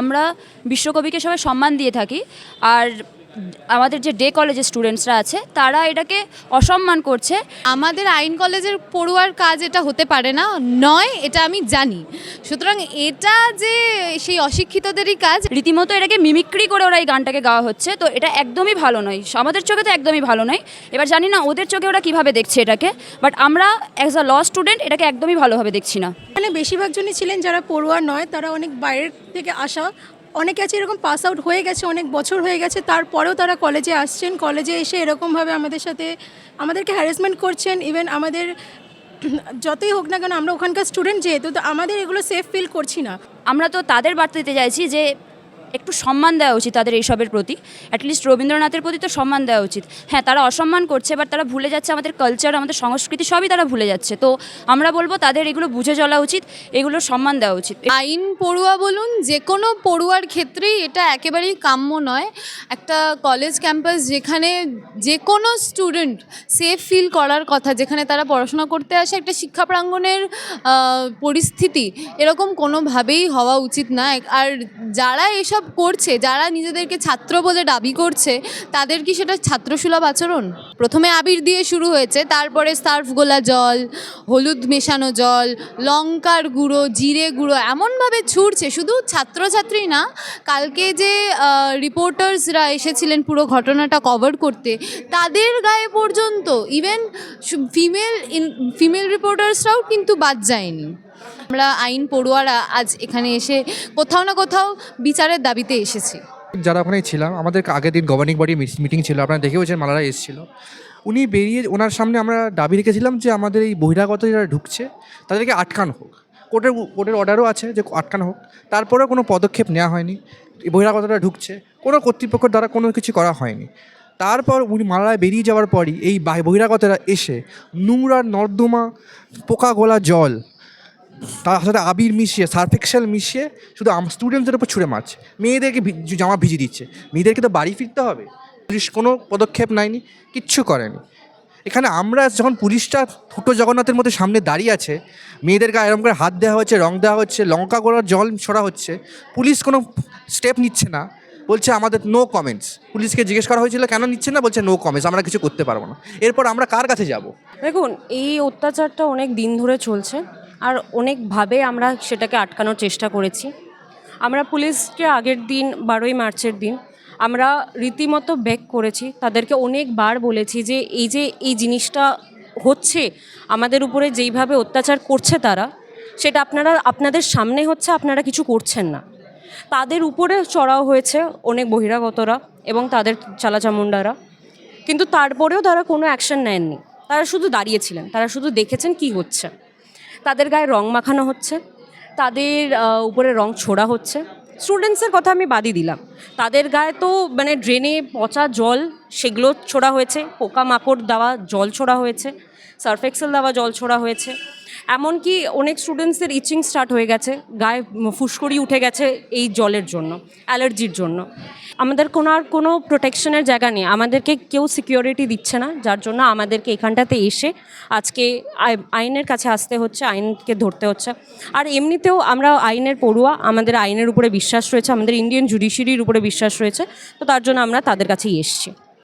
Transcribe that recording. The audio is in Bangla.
আমরা বিশ্বকবিকে সবাই সম্মান দিয়ে থাকি। আর আমাদের যে ডে কলেজের স্টুডেন্টসরা আছে তারা এটাকে অসম্মান করছে। আমাদের আইন কলেজের পড়ুয়ার কাজ এটা হতে পারে না নয় এটা আমি জানি। সুতরাং এটা যে সেই অশিক্ষিতদেরই কাজ রীতিমতো এটাকে মিমিক্রি করে ওরা এই গানটাকে গাওয়া হচ্ছে তো এটা একদমই ভালো নয়। আমাদের চোখে তো একদমই ভালো নয়। এবার জানি না ওদের চোখে ওরা কীভাবে দেখছে এটাকে বাট আমরা অ্যাজ আ ল স্টুডেন্ট এটাকে একদমই ভালোভাবে দেখছি না। এখানে বেশিরভাগ জনই ছিলেন যারা পড়ুয়া নয় তারা অনেক বাইরের থেকে আসা অনেকে আছে এরকম পাস আউট হয়ে গেছে, অনেক বছর হয়ে গেছে, তারপরেও তারা কলেজে আসছেন কলেজে এসে এরকমভাবে আমাদের সাথে, আমাদেরকে হ্যারাসমেন্ট করছেন ইভেন আমাদের যতই হোক না কেন আমরা ওখানকার স্টুডেন্ট যেহেতু, তো আমাদের এগুলো সেফ ফিল করছি না। আমরা তো তাদের বার্তা দিতে চাইছি যে একটু সম্মান দেওয়া উচিত তাদের এইসবের প্রতি। অ্যাটলিস্ট রবীন্দ্রনাথের প্রতি তো সম্মান দেওয়া উচিত। হ্যাঁ তারা অসম্মান করছে বাট তারা ভুলে যাচ্ছে আমাদের কালচার আমাদের সংস্কৃতি, সবই তারা ভুলে যাচ্ছে। তো আমরা বলব তাদের এগুলো বুঝে চলা উচিত, এগুলো সম্মান দেওয়া উচিত। আইন পড়ুয়া বলুন যে কোনো পড়ুয়ার ক্ষেত্রেই এটা একেবারেই কাম্য নয়। একটা কলেজ ক্যাম্পাস যেখানে যে কোনো স্টুডেন্ট সেফ ফিল করার কথা, যেখানে তারা পড়াশোনা করতে আসে, একটা শিক্ষা প্রাঙ্গণের পরিস্থিতি এরকম কোনোভাবেই হওয়া উচিত না। আর যারা এসব করছে, যারা নিজেদেরকে ছাত্র বলে দাবি করছে, তাদের কি সেটা ছাত্রসুলভ আচরণ? প্রথমে আবির দিয়ে শুরু হয়েছে, তারপরে সার্ফ গোলা জল, হলুদ মেশানো জল, লঙ্কার গুঁড়ো, জিরে গুঁড়ো, এমনভাবে ছুটছে শুধু ছাত্রছাত্রী না, কালকে যে রিপোর্টার্সরা এসেছিলেন পুরো ঘটনাটা কভার করতে, তাদের গায়ে পর্যন্ত, ইভেন ফিমেল ফিমেল রিপোর্টার্সরাও কিন্তু বাদ যায়নি। আমরা আইন পড়ুয়ারা আজ এখানে এসে কোথাও না কোথাও বিচারের দাবিতে এসেছি। যারা ওখানে ছিলাম, আমাদের আগের দিন গভর্নিং বডি মিটিং ছিল, আপনারা দেখেওছেন মালারা এসেছিল। উনি বেরিয়ে, ওনার সামনে আমরা দাবি রেখেছিলাম যে আমাদের এই বহিরাগত যারা ঢুকছে, তাদেরকে আটকানো হোক। কোর্টের কোর্টের অর্ডারও আছে যে আটকানো হোক। তারপরেও কোনো পদক্ষেপ নেওয়া হয়নি। বহিরাগতরা ঢুকছে, কোনো কর্তৃপক্ষের দ্বারা কোনো কিছু করা হয়নি। তারপর উনি মালায় বেরিয়ে যাওয়ার পরই এই বাহি- বহিরাগতরা এসে নোংরা নর্দমা পোকা গোলা জল তার সাথে আবির মিশিয়ে, সার্ফেক্সেল মিশিয়ে শুধু স্টুডেন্টদের উপর ছুঁড়ে মারছে। মেয়েদেরকে জামা ভিজিয়ে দিচ্ছে। মেয়েদেরকে তো বাড়ি ফিরতে হবে। পুলিশ কোনো পদক্ষেপ নেয়নি, কিচ্ছু করেনি। এখানে আমরা যখন পুলিশটা ছোটো জগন্নাথের মধ্যে সামনে দাঁড়িয়ে আছে মেয়েদের গায়ে এরকম করে হাত দেওয়া হচ্ছে, রং দেওয়া হচ্ছে, লঙ্কা গোড়ার জল ছড়া হচ্ছে, পুলিশ কোনো স্টেপ নিচ্ছে না। বলছে আমাদের নো কমেন্টস পুলিশকে জিজ্ঞেস করা হয়েছিল, কেন নিচ্ছে না? বলছে নো কমেন্টস আমরা কিছু করতে পারব না। এরপর আমরা কার কাছে যাব? দেখুন, এই অত্যাচারটা অনেক দিন ধরে চলছে। আর অনেকভাবে আমরা সেটাকে আটকানোর চেষ্টা করেছি। আমরা পুলিশকে আগের দিন বারোই মার্চের দিন আমরা রীতিমতো ব্যাক করেছি। তাদেরকে অনেকবার বলেছি যে এই যে এই জিনিসটা হচ্ছে, আমাদের উপরে যেইভাবে অত্যাচার করছে তারা, সেটা আপনারা, আপনাদের সামনে হচ্ছে আপনারা কিছু করছেন না। তাদের উপরে চড়াও হয়েছে অনেক বহিরাগতরা এবং তাদের চালাচামুন্ডারা। কিন্তু তারপরেও তারা কোনো অ্যাকশন নেননি। তারা শুধু দাঁড়িয়েছিলেন তারা শুধু দেখেছেন কি হচ্ছে। তাদের গায়ে রং মাখানো হচ্ছে, তাদের উপরে রং ছোড়া হচ্ছে। স্টুডেন্টসের কথা আমি বাদই দিলাম। তাদের গায়ে তো মানে ড্রেনে পচা জল, সেগুলো ছোড়া হয়েছে, পোকামাকড় দেওয়া জল ছোড়া হয়েছে সার্ফেক্সেল দেওয়া জল ছোড়া হয়েছে। এমনকি অনেক স্টুডেন্টসদের ইচিং স্টার্ট হয়ে গেছে, গায়ে ফুসকুড়ি উঠে গেছে এই জলের জন্য অ্যালার্জির জন্য। আমাদের কোনো আর কোনো প্রোটেকশনের জায়গা নেই, আমাদেরকে কেউ সিকিউরিটি দিচ্ছে না, যার জন্য আমাদেরকে এখানটাতে এসে আজকে আই- আইনের কাছে আসতে হচ্ছে, আইনকে ধরতে হচ্ছে। আর এমনিতেও আমরা আইনের পড়ুয়া, আমাদের আইনের উপরে বিশ্বাস রয়েছে, আমাদের ইন্ডিয়ান জুডিশিয়ারির উপরে বিশ্বাস রয়েছে, তো তার জন্য আমরা তাদের কাছেই এসেছি।